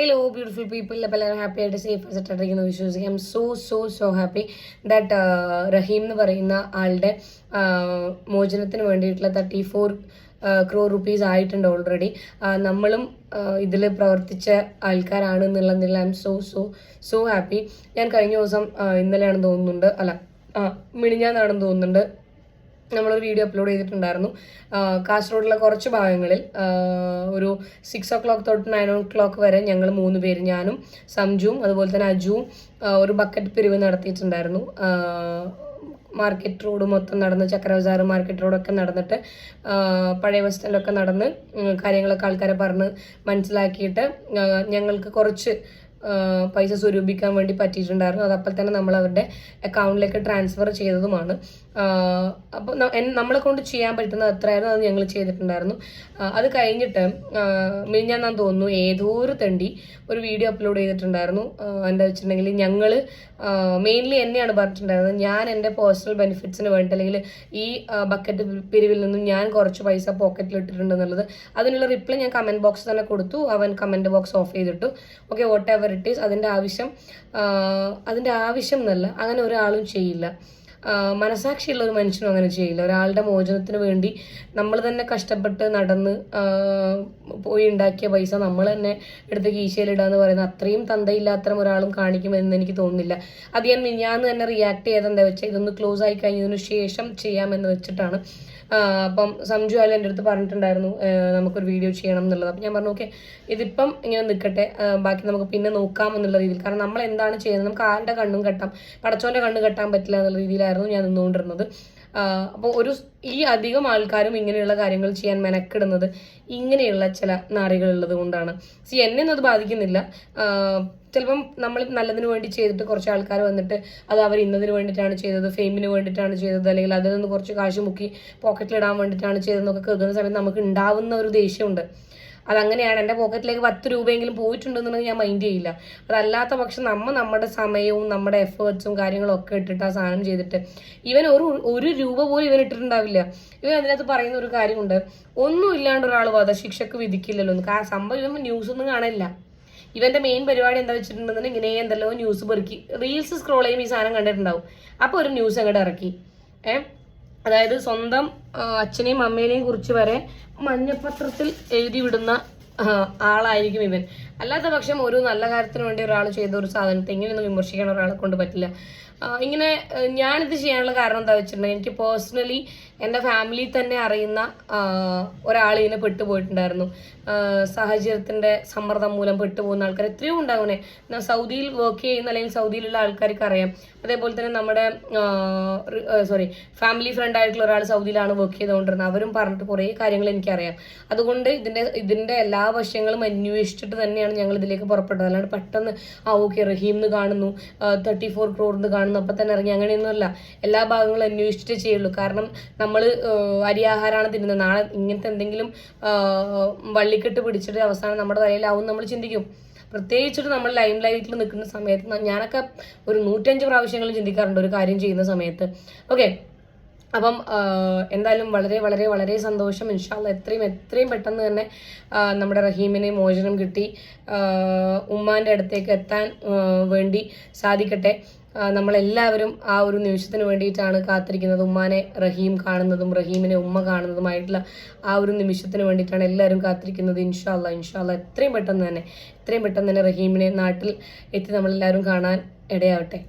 Hello beautiful people അപ്പോൾ എല്ലാവരും happy ആയിട്ട് സേഫ് ആയിട്ടിരിക്കുന്നു. വിശ്വസിക്കാം. So so so happy that Rahim എന്ന് പറയുന്ന ആളുടെ മോചനത്തിന് വേണ്ടിയിട്ടുള്ള തേർട്ടി ഫോർ ക്രോ റുപ്പീസ് ആയിട്ടുണ്ട് ഓൾറെഡി നമ്മളും ഇതിൽ പ്രവർത്തിച്ച ആൾക്കാരാണ് എന്നുള്ളതിൽ I'm so so so happy ഞാൻ കഴിഞ്ഞ ദിവസം ഇന്നലെയാണെന്ന് തോന്നുന്നുണ്ട്. അല്ല ആ, മിനിഞ്ഞാന്നാണെന്ന് തോന്നുന്നുണ്ട്. നമ്മളൊരു വീഡിയോ അപ്ലോഡ് ചെയ്തിട്ടുണ്ടായിരുന്നു. കാസർഗോഡിലെ കുറച്ച് ഭാഗങ്ങളിൽ ഒരു സിക്സ് ഓ ക്ലോക്ക് തൊട്ട് നയൻ ഓ ക്ലോക്ക് വരെ ഞങ്ങൾ മൂന്ന് പേര് ഞാനും സംജുവും അതുപോലെ തന്നെ അജുവും ഒരു ബക്കറ്റ് പിരിവ് നടത്തിയിട്ടുണ്ടായിരുന്നു. മാർക്കറ്റ് റോഡ് മൊത്തം നടന്ന് ചക്ര ബസാർ മാർക്കറ്റ് റോഡൊക്കെ നടന്നിട്ട് പഴയ ബസ് നടന്ന് കാര്യങ്ങളൊക്കെ ആൾക്കാരെ പറഞ്ഞ് മനസ്സിലാക്കിയിട്ട് ഞങ്ങൾക്ക് കുറച്ച് പൈസ സ്വരൂപിക്കാൻ വേണ്ടി പറ്റിയിട്ടുണ്ടായിരുന്നു. അത് അപ്പോൾ തന്നെ നമ്മൾ അവരുടെ അക്കൗണ്ടിലേക്ക് ട്രാൻസ്ഫർ ചെയ്തതുമാണ്. അപ്പോൾ നമ്മളെ കൊണ്ട് ചെയ്യാൻ പറ്റുന്ന എത്രയായിരുന്നു അത് ഞങ്ങൾ ചെയ്തിട്ടുണ്ടായിരുന്നു. അത് കഴിഞ്ഞിട്ട് മിനിഞ്ഞാൻ ഞാൻ തോന്നുന്നു ഏതോ ഒരു തണ്ടി ഒരു വീഡിയോ അപ്ലോഡ് ചെയ്തിട്ടുണ്ടായിരുന്നു. എന്താ വെച്ചിട്ടുണ്ടെങ്കിൽ ഞങ്ങൾ മെയിൻലി എന്നെയാണ് പറഞ്ഞിട്ടുണ്ടായിരുന്നത്. ഞാൻ എന്റെ പേഴ്സണൽ ബെനിഫിറ്റ്സിന് വേണ്ടി അല്ലെങ്കിൽ ഈ ബക്കറ്റ് പിരിവിൽ നിന്നും ഞാൻ കുറച്ച് പൈസ പോക്കറ്റിൽ ഇട്ടിട്ടുണ്ട് എന്നുള്ളത് അതിനുള്ള റിപ്ലൈ ഞാൻ കമന്റ് ബോക്സ് തന്നെ കൊടുത്തു. അവൻ കമന്റ് ബോക്സ് ഓഫ് ചെയ്തിട്ടു. Okay whatever it is അതിന്റെ ആവശ്യം അതിന്റെ ആവശ്യം എന്നല്ല അങ്ങനെ ഒരാളും ചെയ്യില്ല. മനസാക്ഷിയുള്ള ഒരു മനുഷ്യനും അങ്ങനെ ചെയ്യില്ല. ഒരാളുടെ മോചനത്തിന് വേണ്ടി നമ്മൾ തന്നെ കഷ്ടപ്പെട്ട് നടന്ന് പോയി ഉണ്ടാക്കിയ പൈസ നമ്മൾ തന്നെ എടുത്ത് കീശയിലിടുക എന്ന് പറയുന്നത് അത്രയും തന്തയില്ലാത്തരം ഒരാളും കാണിക്കുമെന്ന് എനിക്ക് തോന്നുന്നില്ല. അത് ഞാൻ മിനിഞ്ഞാന്ന് തന്നെ റിയാക്ട് ചെയ്തെന്താ വെച്ചാൽ ഇതൊന്ന് ക്ലോസ് ആയി കഴിഞ്ഞതിന് ശേഷം ചെയ്യാമെന്ന് വെച്ചിട്ടാണ്. അപ്പം സംജു അല്ല എന്റെ അടുത്ത് പറഞ്ഞിട്ടുണ്ടായിരുന്നു നമുക്കൊരു വീഡിയോ ചെയ്യണം എന്നുള്ളത്. അപ്പം ഞാൻ പറഞ്ഞു ഓക്കെ ഇതിപ്പം ഇങ്ങനെ നിൽക്കട്ടെ ബാക്കി നമുക്ക് പിന്നെ നോക്കാം എന്നുള്ള രീതിയിൽ. കാരണം നമ്മൾ എന്താണ് ചെയ്യുന്നത്? നമുക്ക് ആരുടെ കണ്ണും കെട്ടാം പടച്ചോന്റെ കണ്ണ് കെട്ടാൻ പറ്റില്ല എന്നുള്ള രീതിയിലായിരുന്നു ഞാൻ നിന്നുകൊണ്ടിരുന്നത്. അപ്പോൾ ഒരു ഈ അധികം ആൾക്കാരും ഇങ്ങനെയുള്ള കാര്യങ്ങൾ ചെയ്യാൻ മെനക്കിടുന്നത് ഇങ്ങനെയുള്ള ചില നാറികളുള്ളത് കൊണ്ടാണ്. സി എന്നെ ഒന്നും അത് ബാധിക്കുന്നില്ല. ചിലപ്പം നമ്മൾ നല്ലതിന് വേണ്ടി ചെയ്തിട്ട് കുറച്ച് ആൾക്കാർ വന്നിട്ട് അത് അവർ ഇന്നതിന് വേണ്ടിയിട്ടാണ് ചെയ്തത് ഫെയിമിന് വേണ്ടിയിട്ടാണ് ചെയ്തത് അല്ലെങ്കിൽ അതിൽ നിന്ന് കുറച്ച് കാശ് മുക്കി പോക്കറ്റിലിടാൻ വേണ്ടിയിട്ടാണ് ചെയ്തതെന്നൊക്കെ കരുതുന്ന സമയത്ത് നമുക്ക് ഉണ്ടാവുന്ന ഒരു ദേഷ്യമുണ്ട്. അതങ്ങനെയാണ്. എന്റെ പോക്കറ്റിലേക്ക് പത്ത് രൂപയെങ്കിലും പോയിട്ടുണ്ടെന്നുണ്ടെങ്കിൽ ഞാൻ മൈൻഡ് ചെയ്യില്ല. അതല്ലാത്ത പക്ഷം നമ്മൾ നമ്മുടെ സമയവും നമ്മുടെ എഫേർട്സും കാര്യങ്ങളും ഒക്കെ ഇട്ടിട്ട് ആ സാധനം ചെയ്തിട്ട് ഇവൻ ഒരു ഒരു രൂപ പോലും ഇവൻ ഇട്ടിട്ടുണ്ടാവില്ല. ഇവൻ അതിനകത്ത് പറയുന്ന ഒരു കാര്യമുണ്ട്. ഒന്നും ഇല്ലാണ്ട് ഒരാൾ വധശിക്ഷക്ക് വിധിക്കില്ലല്ലോ എന്ന്. കാരണം സംഭവം ഇവൻ ന്യൂസ് ഒന്നും കാണില്ല. ഇവന്റെ മെയിൻ പരിപാടി എന്താ വെച്ചിട്ടുണ്ടെന്ന് ഇങ്ങനെ എന്തെല്ലോ ന്യൂസ് പെറുക്കി. റീൽസ് സ്ക്രോൾ ചെയ്യുമ്പോൾ ഈ സാധനം കണ്ടിട്ടുണ്ടാവും. അപ്പോൾ ഒരു ന്യൂസ് അങ്ങോട്ട് ഇറക്കി. ഏഹ് അതായത് സ്വന്തം അച്ഛനെയും അമ്മേനെയും കുറിച്ച് വരെ മഞ്ഞപ്പത്രത്തിൽ എഴുതി വിടുന്ന ആളായിരിക്കും ഇവൻ. അല്ലാത്ത പക്ഷം ഒരു നല്ല കാര്യത്തിന് വേണ്ടി ഒരാൾ ചെയ്ത ഒരു സാധനത്തെ ഇങ്ങനെയൊന്നും വിമർശിക്കാൻ ഒരാളെ കൊണ്ട് പറ്റില്ല. ഇങ്ങനെ ഞാനിത് ചെയ്യാനുള്ള കാരണം എന്താ വെച്ചിട്ടുണ്ടെങ്കിൽ എനിക്ക് പേഴ്സണലി എന്റെ ഫാമിലിയിൽ തന്നെ അറിയുന്ന ഒരാൾ ഇതിനെ പെട്ടുപോയിട്ടുണ്ടായിരുന്നു. സാഹചര്യത്തിന്റെ സമ്മർദ്ദം മൂലം പെട്ടുപോകുന്ന ആൾക്കാർ എത്രയോ ഞാൻ സൗദിയിൽ വർക്ക് ചെയ്യുന്ന അല്ലെങ്കിൽ സൗദിയിലുള്ള ആൾക്കാർക്ക് അറിയാം. അതേപോലെ തന്നെ നമ്മുടെ സോറി ഫാമിലി ഫ്രണ്ട് ആയിട്ടുള്ള ഒരാൾ സൗദിയിലാണ് വർക്ക് ചെയ്തുകൊണ്ടിരുന്നത്. അവരും പറഞ്ഞിട്ട് കുറേ കാര്യങ്ങൾ എനിക്കറിയാം. അതുകൊണ്ട് ഇതിന്റെ ഇതിന്റെ എല്ലാ വശങ്ങളും അന്വേഷിച്ചിട്ട് തന്നെയാണ് ഞങ്ങൾ ഇതിലേക്ക് പുറപ്പെട്ടത്. അല്ലാണ്ട് പെട്ടെന്ന് ആ ഓക്കെ റഹീം എന്ന് കാണുന്നു തേർട്ടി ഫോർ ക്രോർ എന്ന് കാണുന്നു അപ്പം തന്നെ ഇറങ്ങി. അങ്ങനെയൊന്നുമല്ല. എല്ലാ ഭാഗങ്ങളും അന്വേഷിച്ചിട്ടേ ചെയ്യുള്ളൂ. കാരണം നമ്മൾ അരിയാഹാരമാണ് തിന്നുന്നത്. നാളെ ഇങ്ങനത്തെ എന്തെങ്കിലും വള്ളിക്കെട്ട് പിടിച്ചിട്ട് അവസാനം നമ്മുടെ തലയിലാവും നമ്മൾ ചിന്തിക്കും. പ്രത്യേകിച്ചിട്ട് നമ്മൾ ലൈം ലൈറ്റിൽ നിൽക്കുന്ന സമയത്ത് ഞാനൊക്കെ ഒരു നൂറ്റഞ്ച് പ്രാവശ്യങ്ങളും ചിന്തിക്കാറുണ്ട് ഒരു കാര്യം ചെയ്യുന്ന സമയത്ത്. ഓക്കെ. അപ്പം എന്തായാലും വളരെ വളരെ വളരെ സന്തോഷം. ഇൻഷാല്ല എത്രയും എത്രയും പെട്ടെന്ന് തന്നെ നമ്മുടെ റഹീമിനെ മോചനം കിട്ടി. ഉമ്മാന്റെ അടുത്തേക്ക് എത്താൻ വേണ്ടി സാധിക്കട്ടെ. നമ്മളെല്ലാവരും ആ ഒരു നിമിഷത്തിന് വേണ്ടിയിട്ടാണ് കാത്തിരിക്കുന്നത്. ഉമ്മാനെ റഹീം കാണുന്നതും റഹീമിനെ ഉമ്മ കാണുന്നതുമായിട്ടുള്ള ആ ഒരു നിമിഷത്തിന് വേണ്ടിയിട്ടാണ് എല്ലാവരും കാത്തിരിക്കുന്നത്. ഇൻഷാല്ല ഇൻഷാല്ല എത്രയും പെട്ടെന്ന് തന്നെ എത്രയും പെട്ടെന്ന് തന്നെ റഹീമിനെ നാട്ടിൽ എത്തി നമ്മളെല്ലാവരും കാണാൻ ഇടയാവട്ടെ.